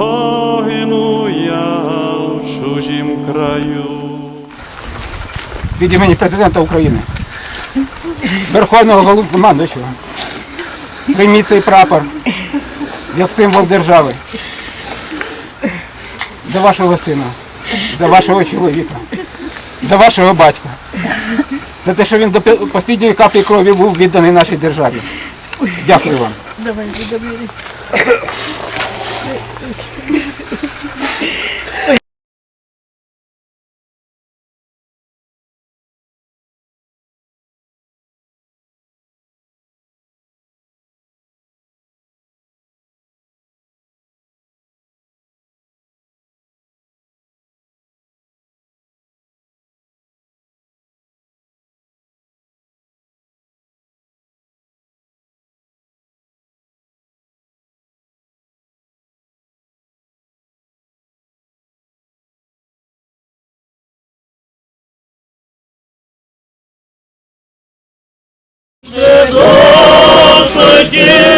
погину я в чужім краю. від імені президента України, Верховного Головнокомандуючого. Прийміть цей прапор як символ держави за вашого сина, за вашого чоловіка, за вашого батька, за те, що він до останньої каплі крові був відданий нашій державі. Дякую вам. shit. again.